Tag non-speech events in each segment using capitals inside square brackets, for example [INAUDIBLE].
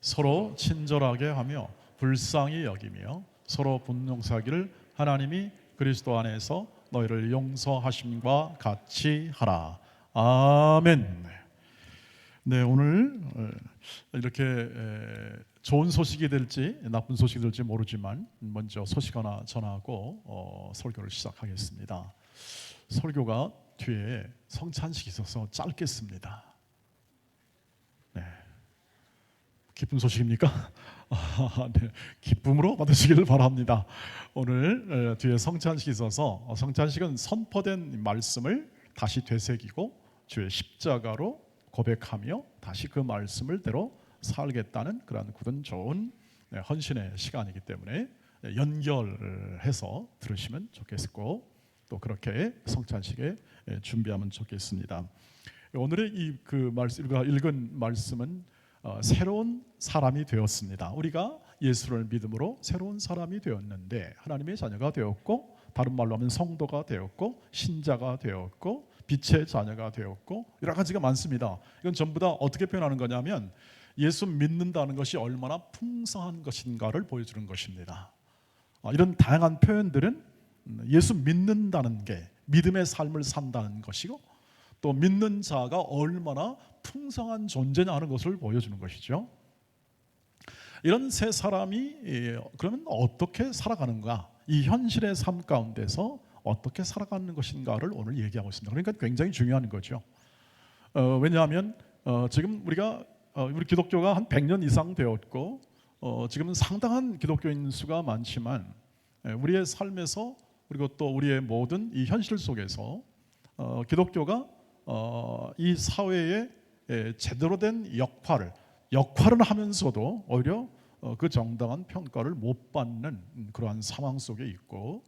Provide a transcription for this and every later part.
서로 친절하게 하며 불쌍히 여기며 서로 분용사기를 하나님이 그리스도 안에서 너희를 용서하심과 같이 하라. 아멘. 네 오늘 어, 이렇게 에, 좋은 소식이 될지 나쁜 소식이 될지 모르지만 먼저 소식 하나 전하고 어, 설교를 시작하겠습니다. 설교가 뒤에 성찬식이 있어서 짧겠습니다. 네. 기쁜 소식입니까? [LAUGHS] 아, 네. 기쁨으로 받으시기를 바랍니다. 오늘 에, 뒤에 성찬식이 있어서 어, 성찬식은 선포된 말씀을 다시 되새기고 주의 십자가로 고백하며 다시 그 말씀을 대로 살겠다는 그러한 굳은 좋은 네, 헌신의 시간이기 때문에 네, 연결해서 들으시면 좋겠고 또 그렇게 성찬식에 예, 준비하면 좋겠습니다. 오늘의 이 그 말씀 읽은 말씀은 어, 새로운 사람이 되었습니다. 우리가 예수를 믿음으로 새로운 사람이 되었는데 하나님의 자녀가 되었고 다른 말로 하면 성도가 되었고 신자가 되었고 빛의 자녀가 되었고 여러 가지가 많습니다. 이건 전부 다 어떻게 표현하는 거냐면 예수 믿는다는 것이 얼마나 풍성한 것인가를 보여주는 것입니다. 아, 이런 다양한 표현들은 예수 믿는다는 게 믿음의 삶을 산다는 것이고 또 믿는 자가 얼마나 풍성한 존재냐 하는 것을 보여주는 것이죠. 이런 세 사람이 예, 그러면 어떻게 살아가는가? 이 현실의 삶 가운데서 어떻게 살아가는 것인가를 오늘 얘기하고 있습니다. 그러니까 굉장히 중요한 거죠. 어, 왜냐하면 어, 지금 우리가 어, 우리 기독교가 한 100년 이상 되었고 어, 지금은 상당한 기독교인 수가 많지만 예, 우리의 삶에서 그리고 또 우리의 모든 이 현실 속에서 어, 기독교가 어, 이 사회에 예, 제대로 된 역할을 역할을 하면서도 오히려 어, 그 정당한 평가를 못 받는 그러한 상황 속에 있고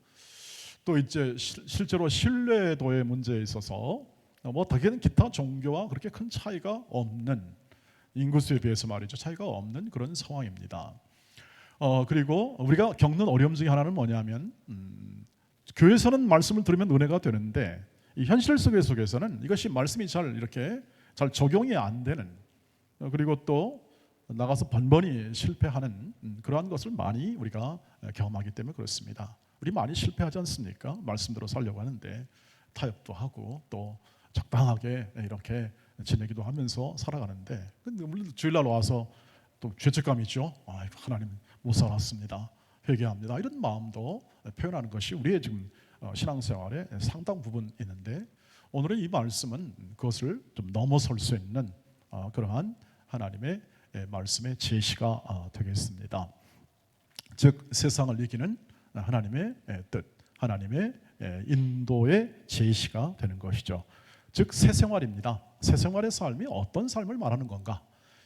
또 이제 실- 실제로 신뢰도의 문제에 있어서 뭐 어떻게든 기타 종교와 그렇게 큰 차이가 없는 인구수에 비해서 말이죠 차이가 없는 그런 상황입니다. 어 그리고 우리가 겪는 어려움 중에 하나는 뭐냐면 음, 교회에서는 말씀을 들으면 은혜가 되는데 이 현실 속의 속에서는 이것이 말씀이 잘 이렇게 잘 적용이 안 되는 어, 그리고 또 나가서 번번이 실패하는 음, 그러한 것을 많이 우리가 경험하기 때문에 그렇습니다. 우리 많이 실패하지 않습니까? 말씀대로 살려고 하는데 타협도 하고 또 적당하게 이렇게 지내기도 하면서 살아가는데 근데 물론 주일날 와서 또 죄책감이 있죠. 아, 하나님 못 살았습니다. 회개합니다. 이런 마음도 표현하는 것이 우리의 지금 어, 신앙생활의 상당 부분 있는데 오늘의 이 말씀은 그것을 좀 넘어설 수 있는 어, 그러한 하나님의 예, 말씀의 제시가 어, 되겠습니다. 즉 세상을 이기는 하나님의 예, 뜻, 하나님의 예, 인도의 제시가 되는 것이죠. 즉 새 생활입니다. 새 생활의 삶이 어떤 삶을 말하는 건가?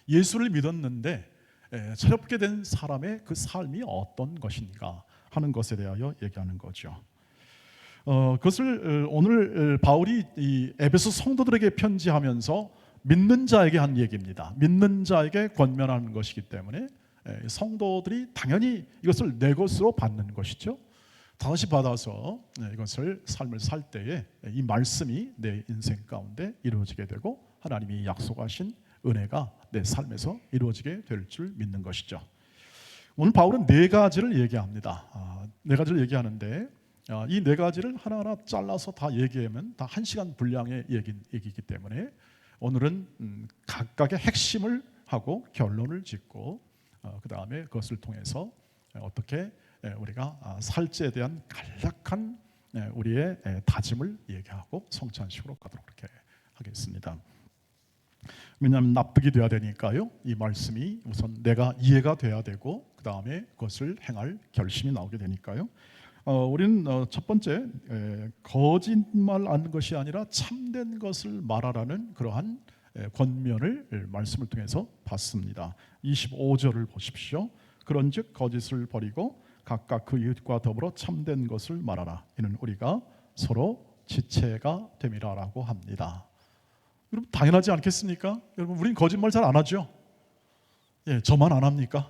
예수를 믿었는데 예, 철없게 된 사람의 그 삶이 어떤 것인가 하는 것에 대하여 얘기하는 거죠. 어, 그것을 어, 오늘 어, 바울이 이 에베소 성도들에게 편지하면서 믿는 자에게 한 얘기입니다. 믿는 자에게 권면하는 것이기 때문에 예, 성도들이 당연히 이것을 내 것으로 받는 것이죠. 다시 받아서 네, 이것을 삶을 살 때에 이 말씀이 내 인생 가운데 이루어지게 되고 하나님이 약속하신 은혜가 내 삶에서 이루어지게 될 줄 믿는 것이죠. 오늘 바울은 네 가지를 얘기합니다. 아, 네 가지를 얘기하는데 아, 이 네 가지를 하나하나 잘라서 다 얘기하면 다 한 시간 분량의 얘기, 얘기이기 때문에 오늘은 음, 각각의 핵심을 하고 결론을 짓고 그 다음에 그것을 통해서 예, 어떻게 예, 우리가 아, 살지에 대한 간략한 예, 우리의 예, 다짐을 얘기하고 성찬식으로 가도록 그렇게 하겠습니다. 왜냐하면 납득이 돼야 되니까요. 이 말씀이 우선 내가 이해가 돼야 되고 그 다음에 그것을 행할 결심이 나오게 되니까요. 어, 우리는 어, 첫 번째 에, 거짓말 하는 것이 아니라 참된 것을 말하라는 그러한 에, 권면을 에, 말씀을 통해서 봤습니다. 25절을 보십시오. 그런즉 거짓을 버리고 각각 그 이웃과 더불어 참된 것을 말하라. 이는 우리가 서로 지체가 됨이라라고 합니다. 여러분 당연하지 않겠습니까? 여러분 우린 거짓말 잘 안 하죠. 예, 저만 안 합니까?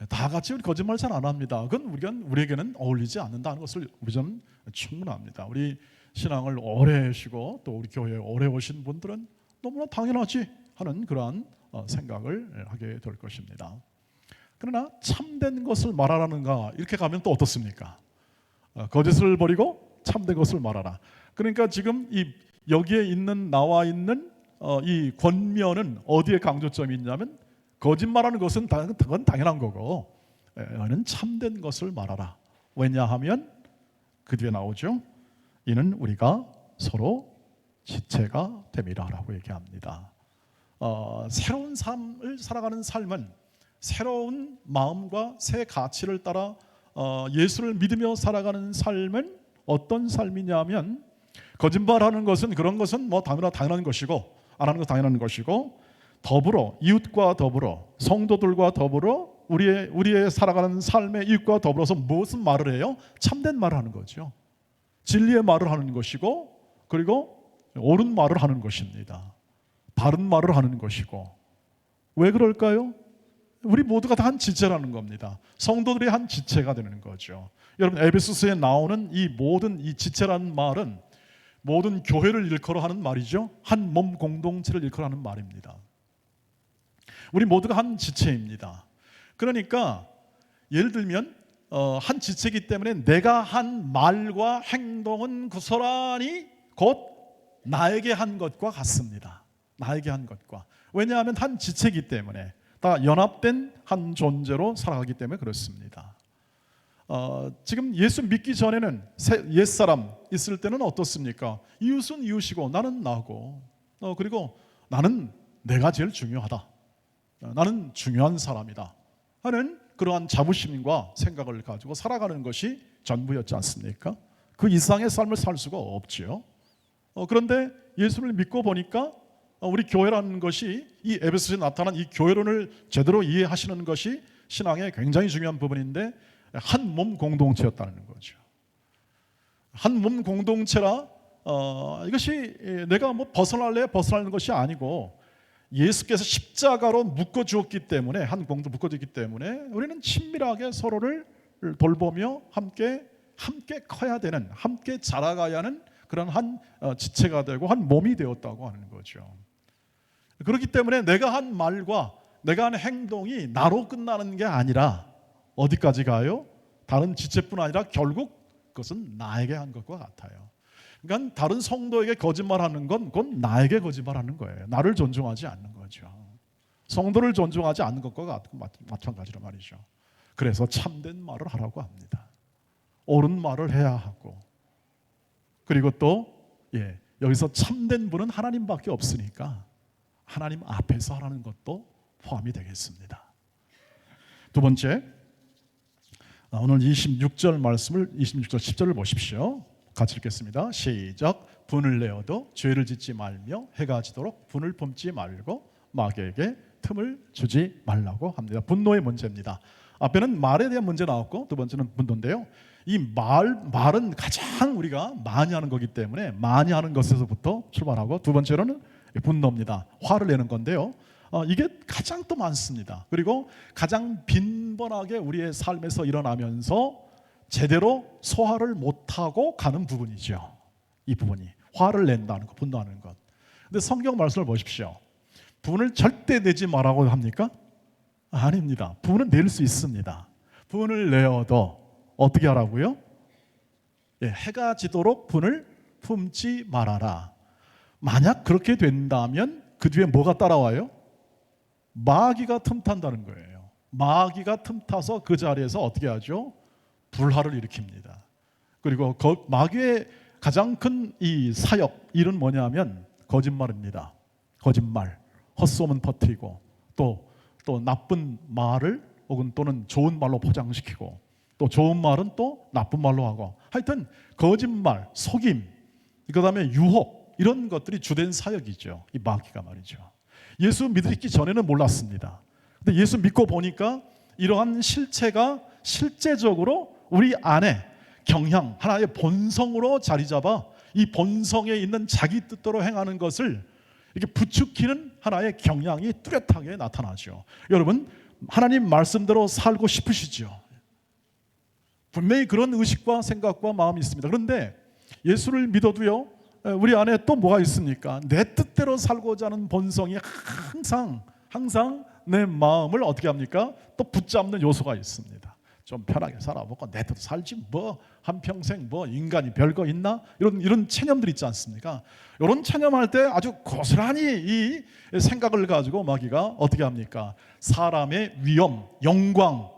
예, 다 같이 우리 거짓말 잘 안 합니다. 그건 우리가 우리에게는 어울리지 않는다는 것을 우리는 충분합니다. 우리 신앙을 오래 하시고 또 우리 교회에 오래 오신 분들은 너무나 당연하지 하는 그러한 어, 생각을 하게 될 것입니다. 그러나 참된 것을 말하라는가 이렇게 가면 또 어떻습니까? 어, 거짓을 버리고 참된 것을 말하라. 그러니까 지금 이 여기에 있는 나와 있는 어, 이 권면은 어디에 강조점이 있냐면 거짓말하는 것은 당- 그건 당연한 거고 에, 너는 참된 것을 말하라. 왜냐하면 그 뒤에 나오죠. 이는 우리가 서로 지체가 됨이라라고 얘기합니다. 어, 새로운 삶을 살아가는 삶은 새로운 마음과 새 가치를 따라 어, 예수를 믿으며 살아가는 삶은 어떤 삶이냐면 거짓말하는 것은 그런 것은 뭐 당연한 당연한 것이고 안 하는 것 당연한 것이고 더불어 이웃과 더불어 성도들과 더불어 우리의 우리의 살아가는 삶의 이웃과 더불어서 무슨 말을 해요? 참된 말을 하는 거죠. 진리의 말을 하는 것이고 그리고 옳은 말을 하는 것입니다. 바른 말을 하는 것이고 왜 그럴까요? 우리 모두가 다 한 지체라는 겁니다. 성도들이 한 지체가 되는 거죠. 여러분 에베소서에 나오는 이 모든 이 지체라는 말은 모든 교회를 일컬어 하는 말이죠. 한 몸 공동체를 일컬어 하는 말입니다. 우리 모두가 한 지체입니다. 그러니까 예를 들면 어, 한 지체이기 때문에 내가 한 말과 행동은 고스란히 곧 나에게 한 것과 같습니다. 나에게 한 것과 왜냐하면 한 지체이기 때문에 다 연합된 한 존재로 살아가기 때문에 그렇습니다. 어, 지금 예수 믿기 전에는 옛 사람 있을 때는 어떻습니까? 이웃은 이웃이고 나는 나고 어, 그리고 나는 내가 제일 중요하다. 어, 나는 중요한 사람이다. 하는 그러한 자부심과 생각을 가지고 살아가는 것이 전부였지 않습니까? 그 이상의 삶을 살 수가 없지요. 어, 그런데 예수를 믿고 보니까 어, 우리 교회라는 것이 이 에베소에 나타난 이 교회론을 제대로 이해하시는 것이 신앙의 굉장히 중요한 부분인데 한 몸 공동체였다는 거죠. 한 몸 공동체라 어, 이것이 내가 뭐 벗어날래 벗어나는 것이 아니고 예수께서 십자가로 묶어 주었기 때문에 한 공도 묶어 주기 때문에 우리는 친밀하게 서로를 돌보며 함께 함께 커야 되는 함께 자라가야 하는 그런 한 어, 지체가 되고 한 몸이 되었다고 하는 거죠. 그렇기 때문에 내가 한 말과 내가 한 행동이 나로 끝나는 게 아니라 어디까지 가요? 다른 지체뿐 아니라 결국 그것은 나에게 한 것과 같아요. 그러니까 다른 성도에게 거짓말하는 건 그건 나에게 거짓말하는 거예요. 나를 존중하지 않는 거죠. 성도를 존중하지 않는 것과 마찬가지로 말이죠. 그래서 참된 말을 하라고 합니다. 옳은 말을 해야 하고 그리고 또 예, 여기서 참된 분은 하나님밖에 없으니까 하나님 앞에서 하라는 것도 포함이 되겠습니다. 두 번째 아, 오늘 26절 말씀을 26절 10절을 보십시오. 같이 읽겠습니다. 시작. 분을 내어도 죄를 짓지 말며 해가 지도록 분을 품지 말고 마귀에게 틈을 주지 말라고 합니다. 분노의 문제입니다. 앞에는 말에 대한 문제 나왔고 두 번째는 분노인데요. 이 말 말은 가장 우리가 많이 하는 거기 때문에 많이 하는 것에서부터 출발하고 두 번째로는 분노입니다. 화를 내는 건데요. 어, 이게 가장 또 많습니다. 그리고 가장 빈번하게 우리의 삶에서 일어나면서 제대로 소화를 못하고 가는 부분이죠. 이 부분이 화를 낸다는 것, 분노하는 것. 근데 성경 말씀을 보십시오. 분을 절대 내지 말라고 합니까? 아닙니다. 분은 낼 수 있습니다. 분을 내어도 어떻게 하라고요? 예, 해가 지도록 분을 품지 말아라. 만약 그렇게 된다면 그 뒤에 뭐가 따라와요? 마귀가 틈탄다는 거예요. 마귀가 틈타서 그 자리에서 어떻게 하죠? 불화를 일으킵니다. 그리고 거- 마귀의 가장 큰 이 사역 일은 뭐냐면 거짓말입니다. 거짓말, 헛소문 퍼뜨리고 또 또 나쁜 말을 혹은 또는 좋은 말로 포장시키고 또 좋은 말은 또 나쁜 말로 하고 하여튼 거짓말, 속임, 그다음에 유혹 이런 것들이 주된 사역이죠. 이 마귀가 말이죠. 예수 믿기 전에는 몰랐습니다. 근데 예수 믿고 보니까 이러한 실체가 실제적으로 우리 안에 경향 하나의 본성으로 자리 잡아 이 본성에 있는 자기 뜻대로 행하는 것을 이렇게 부추기는 하나의 경향이 뚜렷하게 나타나죠. 여러분 하나님 말씀대로 살고 싶으시죠? 분명히 그런 의식과 생각과 마음이 있습니다. 그런데 예수를 믿어도요, 에, 우리 안에 또 뭐가 있습니까? 내 뜻대로 살고자 하는 본성이 항상, 항상 내 마음을 어떻게 합니까? 또 붙잡는 요소가 있습니다. 좀 편하게 살아보고 내 뜻 살지 뭐 한평생 뭐 인간이 별거 있나 이런 이런 체념들 있지 않습니까? 이런 체념할 때 아주 고스란히 이 생각을 가지고 마귀가 어떻게 합니까? 사람의 위엄, 영광,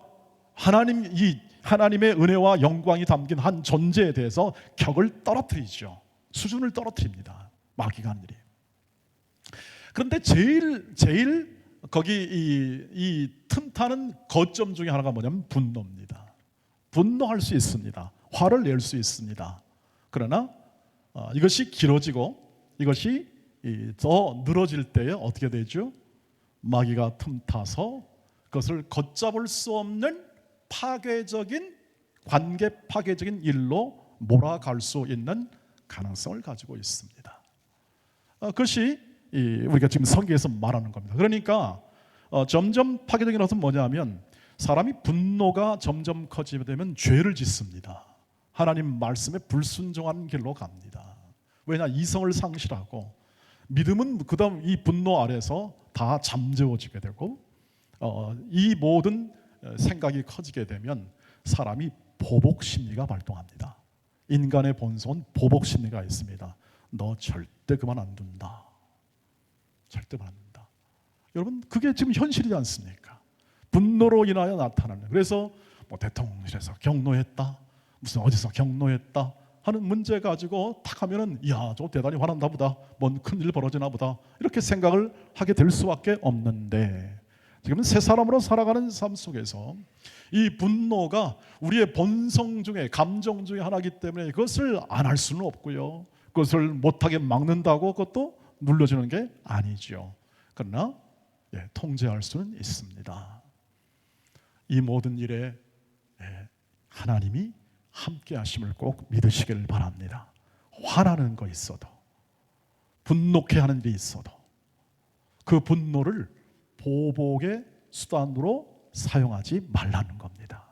하나님 이 하나님의 은혜와 영광이 담긴 한 존재에 대해서 격을 떨어뜨리죠. 수준을 떨어뜨립니다. 마귀가 하는 일이. 그런데 제일 제일 거기 이, 이 틈타는 거점 중에 하나가 뭐냐면 분노입니다. 분노할 수 있습니다. 화를 낼 수 있습니다. 그러나 어, 이것이 길어지고 이것이 이, 더 늘어질 때에 어떻게 되죠? 마귀가 틈타서 그것을 걷잡을 수 없는 파괴적인 관계 파괴적인 일로 몰아갈 수 있는 가능성을 가지고 있습니다. 어, 그것이 이 우리가 지금 성경에서 말하는 겁니다. 그러니까 어, 점점 파괴적인 것은 뭐냐면 사람이 분노가 점점 커지게 되면 죄를 짓습니다. 하나님 말씀에 불순종하는 길로 갑니다. 왜냐 이성을 상실하고 믿음은 그다음 이 분노 아래서 다 잠재워지게 되고 어, 이 모든 생각이 커지게 되면 사람이 보복 심리가 발동합니다. 인간의 본성은 보복 심리가 있습니다. 너 절대 그만 안 둔다. 절대 둔다. 여러분 그게 지금 현실이지 않습니까? 분노로 인하여 나타나는. 그래서 뭐 대통령실에서 경로했다. 무슨 어디서 경로했다. 하는 문제 가지고 탁 하면은 야, 저 대단히 화난다 보다. 뭔 큰일 벌어지나 보다. 이렇게 생각을 하게 될 수밖에 없는데 지금은 새 사람으로 살아가는 삶 속에서 이 분노가 우리의 본성 중에 감정 중에 하나이기 때문에 그것을 안 할 수는 없고요. 그것을 못하게 막는다고 그것도 눌러주는 게 아니죠. 그러나 예, 통제할 수는 있습니다. 이 모든 일에 예, 하나님이 함께 하심을 꼭 믿으시기를 바랍니다. 화나는 거 있어도 분노케 하는 일이 있어도 그 분노를 보복의 수단으로 사용하지 말라는 겁니다.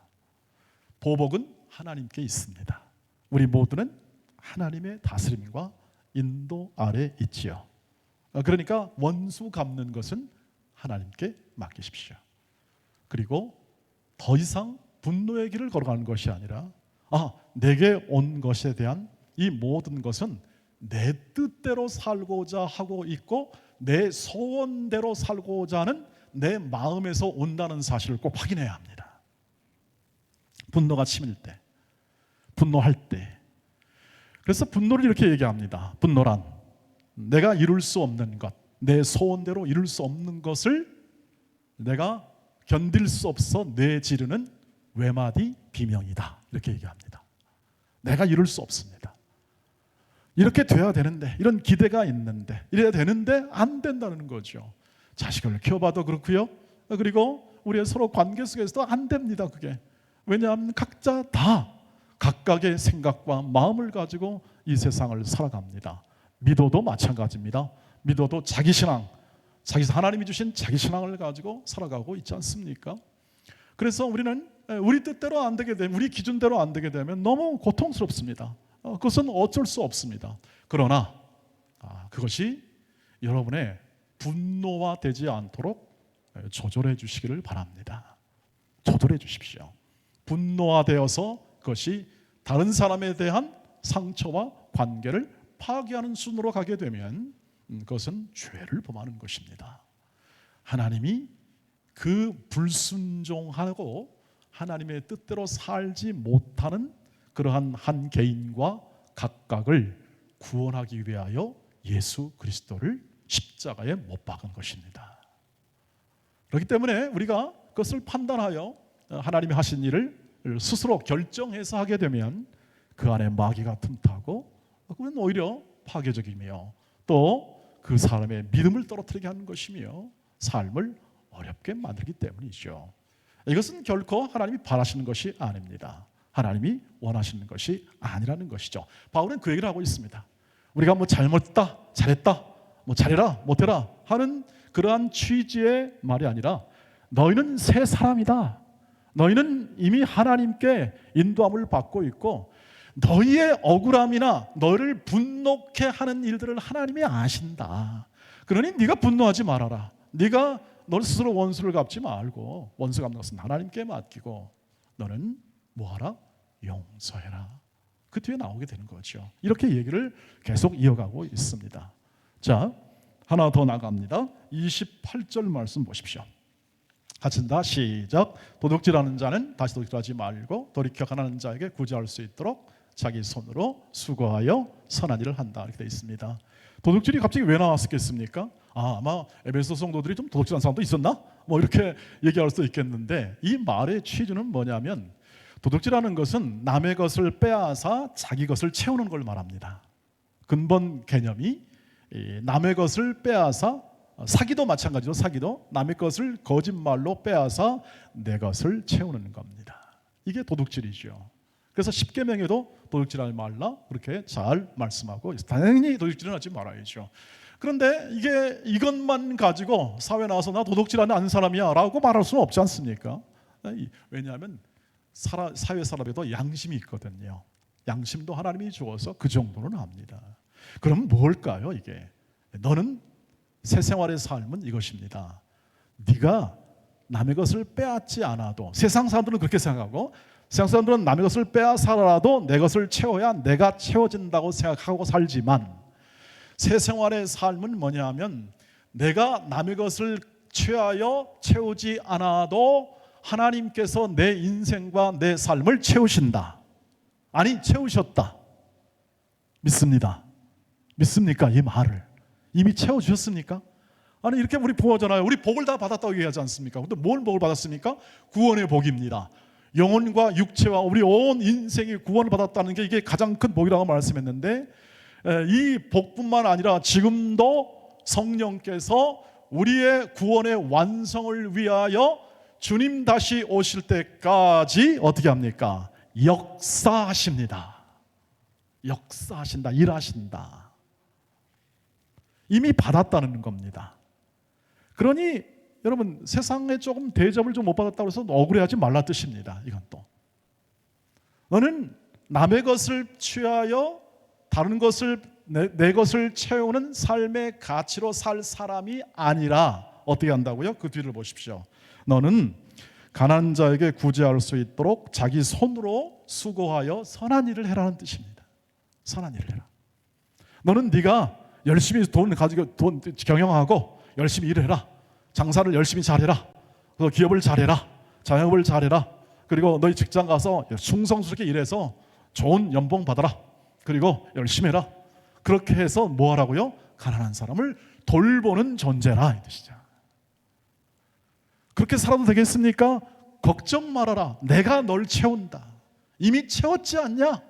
보복은 하나님께 있습니다. 우리 모두는 하나님의 다스림과 인도 아래 있지요. 어, 그러니까 원수 갚는 것은 하나님께 맡기십시오. 그리고 더 이상 분노의 길을 걸어가는 것이 아니라 아 내게 온 것에 대한 이 모든 것은 내 뜻대로 살고자 하고 있고 내 소원대로 살고자 하는 내 마음에서 온다는 사실을 꼭 확인해야 합니다. 분노가 치밀 때, 분노할 때. 그래서 분노를 이렇게 얘기합니다. 분노란 내가 이룰 수 없는 것, 내 소원대로 이룰 수 없는 것을 내가 견딜 수 없어 내지르는 외마디 비명이다. 이렇게 얘기합니다. 내가 이룰 수 없습니다. 이렇게 돼야 되는데 이런 기대가 있는데 이래야 되는데 안 된다는 거죠. 자식을 키워봐도 그렇고요. 그리고 우리의 서로 관계 속에서도 안 됩니다. 그게 왜냐하면 각자 다 각각의 생각과 마음을 가지고 이 세상을 살아갑니다. 믿어도 마찬가지입니다. 믿어도 자기 신앙, 자기 하나님이 주신 자기 신앙을 가지고 살아가고 있지 않습니까? 그래서 우리는 우리 뜻대로 안 되게 되면 우리 기준대로 안 되게 되면 너무 고통스럽습니다. 어, 그것은 어쩔 수 없습니다. 그러나 아, 그것이 여러분의 분노화 되지 않도록 조절해 주시기를 바랍니다. 조절해 주십시오. 분노화 되어서 그것이 다른 사람에 대한 상처와 관계를 파괴하는 순으로 가게 되면 음, 그것은 죄를 범하는 것입니다. 하나님이 그 불순종하고 하나님의 뜻대로 살지 못하는 그러한 한 개인과 각각을 구원하기 위하여 예수 그리스도를 십자가에 못 박은 것입니다. 그렇기 때문에 우리가 그것을 판단하여 하나님이 하신 일을 스스로 결정해서 하게 되면 그 안에 마귀가 틈타고 그건 오히려 파괴적이며 또 그 사람의 믿음을 떨어뜨리게 하는 것이며 삶을 어렵게 만들기 때문이죠. 이것은 결코 하나님이 바라시는 것이 아닙니다. 하나님이 원하시는 것이 아니라는 것이죠. 바울은 그 얘기를 하고 있습니다. 우리가 뭐 잘못했다, 잘했다, 뭐 잘해라, 못해라 하는 그러한 취지의 말이 아니라 너희는 새 사람이다. 너희는 이미 하나님께 인도함을 받고 있고 너희의 억울함이나 너를 분노케 하는 일들을 하나님이 아신다. 그러니 네가 분노하지 말아라. 네가 너 스스로 원수를 갚지 말고 원수 갚는 것은 하나님께 맡기고 너는 뭐하라? 용서해라. 그 뒤에 나오게 되는 거죠. 이렇게 얘기를 계속 이어가고 있습니다. 자, 하나 더 나갑니다. 28절 말씀 보십시오. 같이 다 시작. 도둑질하는 자는 다시 도둑질하지 말고 돌이켜 가난한 자에게 구제할 수 있도록 자기 손으로 수고하여 선한 일을 한다 이렇게 되어 있습니다. 도둑질이 갑자기 왜 나왔겠습니까? 아, 아마 에베소 성도들이 좀 도둑질한 사람도 있었나? 뭐 이렇게 [LAUGHS] 얘기할 수 있겠는데 이 말의 취지는 뭐냐면 도둑질하는 것은 남의 것을 빼앗아 자기 것을 채우는 걸 말합니다. 근본 개념이 이 남의 것을 빼앗아 사기도 마찬가지로 사기도 남의 것을 거짓말로 빼앗아 내 것을 채우는 겁니다. 이게 도둑질이죠. 그래서 십계명에도 도둑질하지 말라 그렇게 잘 말씀하고. 당연히 도둑질은 하지 말아야죠. 그런데 이게 이것만 가지고 사회 나와서 나 도둑질하는 아는 사람이야라고 말할 수는 없지 않습니까? 왜냐하면 사회 사람에도 양심이 있거든요. 양심도 하나님이 주어서 그 정도는 합니다. 그럼 뭘까요 이게? 너는 새 생활의 삶은 이것입니다. 네가 남의 것을 빼앗지 않아도 세상 사람들은 그렇게 생각하고 세상 사람들은 남의 것을 빼앗아라도 내 것을 채워야 내가 채워진다고 생각하고 살지만 새 생활의 삶은 뭐냐면 내가 남의 것을 취하여 채우지 않아도 하나님께서 내 인생과 내 삶을 채우신다. 아니 채우셨다. 믿습니다. 믿습니까? 이 말을 이미 채워 주셨습니까? 아니 이렇게 우리 보잖아요. 우리 복을 다 받았다고 얘기하지 않습니까? 근데 뭘 복을 받았습니까? 구원의 복입니다. 영혼과 육체와 우리 온 인생이 구원을 받았다는 게 이게 가장 큰 복이라고 말씀했는데 이 복뿐만 아니라 지금도 성령께서 우리의 구원의 완성을 위하여 주님 다시 오실 때까지 어떻게 합니까? 역사하십니다. 역사하신다, 일하신다. 이미 받았다는 겁니다. 그러니 여러분 세상에 조금 대접을 좀 못 받았다고 해서 억울해하지 말라 뜻입니다. 이건 또 너는 남의 것을 취하여 다른 것을 내, 내 것을 채우는 삶의 가치로 살 사람이 아니라 어떻게 한다고요? 그 뒤를 보십시오. 너는 가난한 자에게 구제할 수 있도록 자기 손으로 수고하여 선한 일을 해라는 뜻입니다. 선한 일을 해라. 너는 네가 열심히 돈 가지고 돈 경영하고 열심히 일을 해라. 장사를 열심히 잘해라. 그래서 기업을 잘해라. 자영업을 잘해라. 그리고 너희 직장 가서 충성스럽게 일해서 좋은 연봉 받아라. 그리고 열심히 해라. 그렇게 해서 뭐 하라고요? 가난한 사람을 돌보는 존재라 이 뜻이죠. 그렇게 살아도 되겠습니까? 걱정 말아라. 내가 널 채운다. 이미 채웠지 않냐?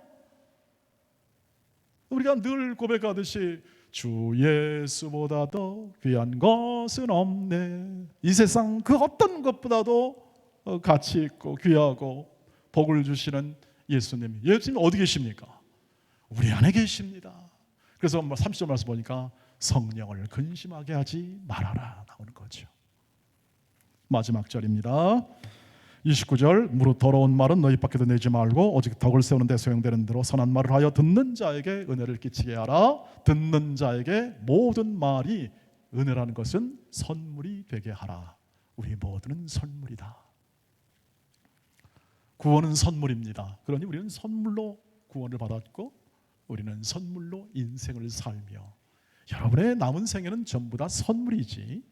우리가 늘 고백하듯이 주 예수보다 더 귀한 것은 없네. 이 세상 그 어떤 것보다도 어, 가치 있고 귀하고 복을 주시는 예수님. 예수님 어디 계십니까? 우리 안에 계십니다. 그래서 30절 말씀 보니까 성령을 근심하게 하지 말아라 나오는 거죠. 마지막 절입니다. 29절 무릇 더러운 말은 너희 밖에도 내지 말고 오직 덕을 세우는 데 소용되는 대로 선한 말을 하여 듣는 자에게 은혜를 끼치게 하라. 듣는 자에게 모든 말이 은혜라는 것은 선물이 되게 하라. 우리 모두는 선물이다. 구원은 선물입니다. 그러니 우리는 선물로 구원을 받았고 우리는 선물로 인생을 살며 여러분의 남은 생애는 전부 다 선물이지.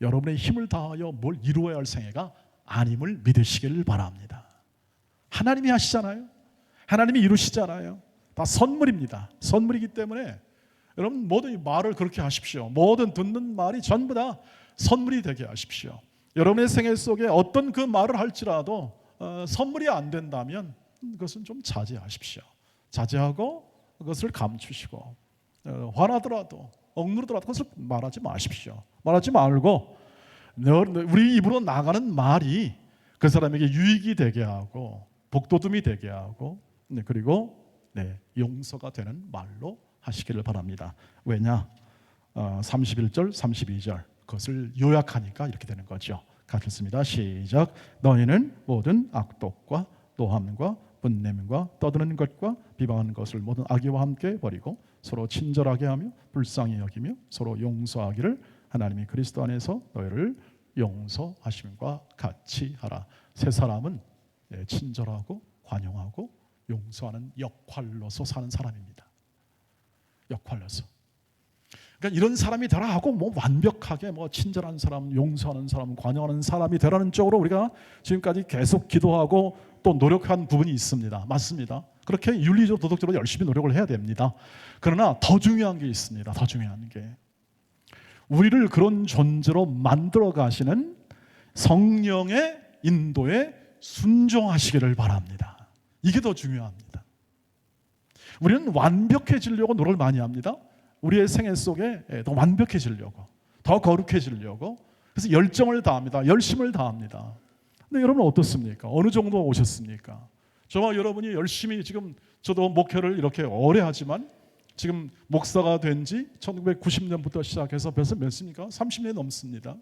여러분의 힘을 다하여 뭘 이루어야 할 생애가 아님을 믿으시기를 바랍니다. 하나님이 하시잖아요. 하나님이 이루시잖아요. 다 선물입니다. 선물이기 때문에 여러분 모든 이 말을 그렇게 하십시오. 모든 듣는 말이 전부 다 선물이 되게 하십시오. 여러분의 생애 속에 어떤 그 말을 할지라도 어, 선물이 안 된다면 그것은 좀 자제하십시오. 자제하고 그것을 감추시고 어, 화나더라도 억누르더라도 그것을 말하지 마십시오. 말하지 말고 너- 우리 입으로 나가는 말이 그 사람에게 유익이 되게 하고 복도둠이 되게 하고 네, 그리고 네, 용서가 되는 말로 하시기를 바랍니다. 왜냐? 어, 31절, 32절 그것을 요약하니까 이렇게 되는 거죠. 같습니다. 시작. 너희는 모든 악독과 노함과 분냄과 떠드는 것과 비방하는 것을 모든 악의와 함께 버리고 서로 친절하게 하며 불쌍히 여기며 서로 용서하기를 하나님이 그리스도 안에서 너희를 용서하심과 같이 하라. 세 사람은 예, 친절하고 관용하고 용서하는 역할로서 사는 사람입니다. 역할로서. 그러니까 이런 사람이 되라 하고 뭐 완벽하게 뭐 친절한 사람, 용서하는 사람, 관여하는 사람이 되라는 쪽으로 우리가 지금까지 계속 기도하고 또 노력한 부분이 있습니다. 맞습니다. 그렇게 윤리적 도덕적으로 열심히 노력을 해야 됩니다. 그러나 더 중요한 게 있습니다. 더 중요한 게 우리를 그런 존재로 만들어 가시는 성령의 인도에 순종하시기를 바랍니다. 이게 더 중요합니다. 우리는 완벽해지려고 노력을 많이 합니다. 우리의 생애 속에 예, 더 완벽해지려고, 더 거룩해지려고, 그래서 열정을 다합니다. 열심을 다합니다. 근데 여러분 어떻습니까? 어느 정도 오셨습니까? 저와 여러분이 열심히 지금 저도 목회를 이렇게 오래 하지만 지금 목사가 된 지 1990년부터 시작해서 벌써 몇 습니까? 30년 넘습니다.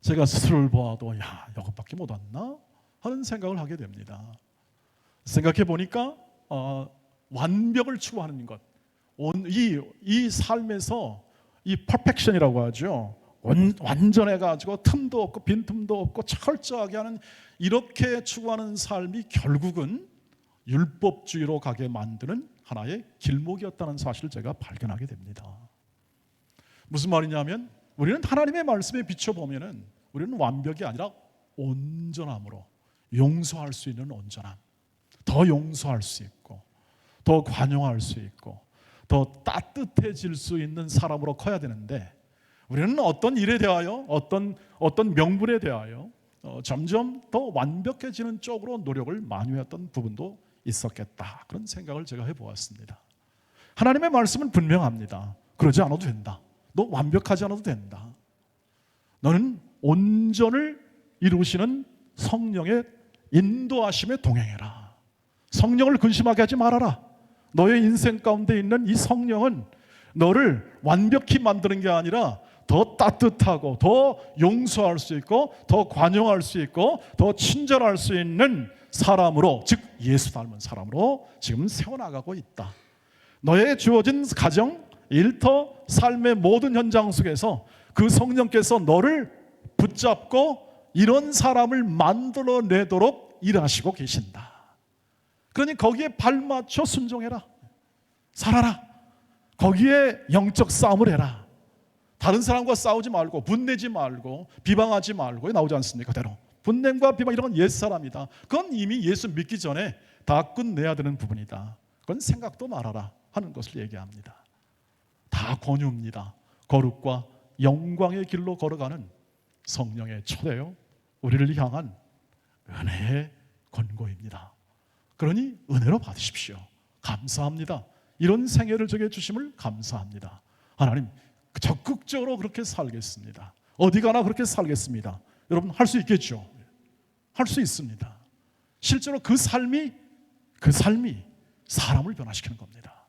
제가 스스로를 보아도 야 이것밖에 못 왔나 하는 생각을 하게 됩니다. 생각해 보니까 어, 완벽을 추구하는 것, 이, 이 삶에서 이 퍼펙션이라고 하죠. 원, 완전해 가지고 틈도 없고 빈틈도 없고 철저하게 하는 이렇게 추구하는 삶이 결국은 율법주의로 가게 만드는 하나의 길목이었다는 사실을 제가 발견하게 됩니다. 무슨 말이냐면 우리는 하나님의 말씀에 비춰 보면은 우리는 완벽이 아니라 온전함으로 용서할 수 있는 온전함, 더 용서할 수 있고, 더 관용할 수 있고, 더 따뜻해질 수 있는 사람으로 커야 되는데 우리는 어떤 일에 대하여 어떤 어떤 명분에 대하여 어, 점점 더 완벽해지는 쪽으로 노력을 많이 했던 부분도 있었겠다 그런 생각을 제가 해보았습니다. 하나님의 말씀은 분명합니다. 그러지 않아도 된다. 너 완벽하지 않아도 된다. 너는 온전을 이루시는 성령의 인도하심에 동행해라. 성령을 근심하게 하지 말아라. 너의 인생 가운데 있는 이 성령은 너를 완벽히 만드는 게 아니라 더 따뜻하고 더 용서할 수 있고 더 관용할 수 있고 더 친절할 수 있는 사람으로 즉 예수 닮은 사람으로 지금 세워나가고 있다. 너의 주어진 가정, 일터, 삶의 모든 현장 속에서 그 성령께서 너를 붙잡고 이런 사람을 만들어 내도록 일하시고 계신다. 그러니 거기에 발맞춰 순종해라. 살아라. 거기에 영적 싸움을 해라. 다른 사람과 싸우지 말고 분내지 말고 비방하지 말고 나오지 않습니까? 그대로. 분냄과 비방 이런 건 옛사람이다. 그건 이미 예수 믿기 전에 다 끝내야 되는 부분이다. 그건 생각도 말아라 하는 것을 얘기합니다. 다 권유입니다. 거룩과 영광의 길로 걸어가는 성령의 초대요. 우리를 향한 은혜의 권고입니다. 그러니 은혜로 받으십시오. 감사합니다. 이런 생애를 저게 주심을 감사합니다. 하나님 적극적으로 그렇게 살겠습니다. 어디 가나 그렇게 살겠습니다. 여러분 할 수 있겠죠? 할 수 있습니다. 실제로 그 삶이 그 삶이 사람을 변화시키는 겁니다.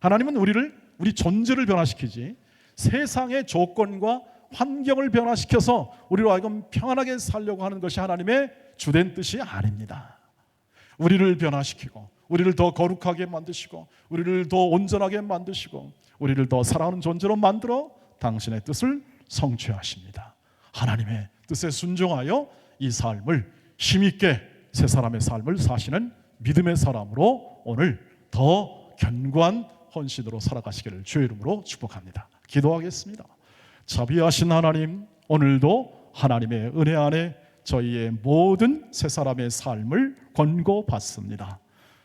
하나님은 우리를 우리 존재를 변화시키지 세상의 조건과 환경을 변화시켜서 우리로 하여금 평안하게 살려고 하는 것이 하나님의 주된 뜻이 아닙니다. 우리를 변화시키고 우리를 더 거룩하게 만드시고 우리를 더 온전하게 만드시고 우리를 더 사랑하는 존재로 만들어 당신의 뜻을 성취하십니다. 하나님의 뜻에 순종하여 이 삶을 힘있게 새 사람의 삶을 사시는 믿음의 사람으로 오늘 더 견고한 헌신으로 살아가시기를 주의 이름으로 축복합니다. 기도하겠습니다. 자비하신 하나님 오늘도 하나님의 은혜 안에 저희의 모든 세 사람의 삶을 권고받습니다.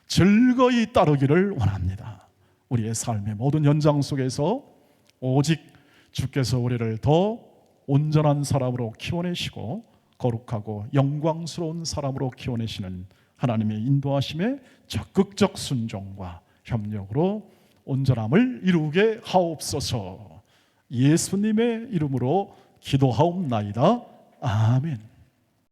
즐거이 따르기를 원합니다. 우리의 삶의 모든 현장 속에서 오직 주께서 우리를 더 온전한 사람으로 키워내시고 거룩하고 영광스러운 사람으로 키워내시는 하나님의 인도하심에 적극적 순종과 협력으로 온전함을 이루게 하옵소서. 예수님의 이름으로 기도하옵나이다. 아멘.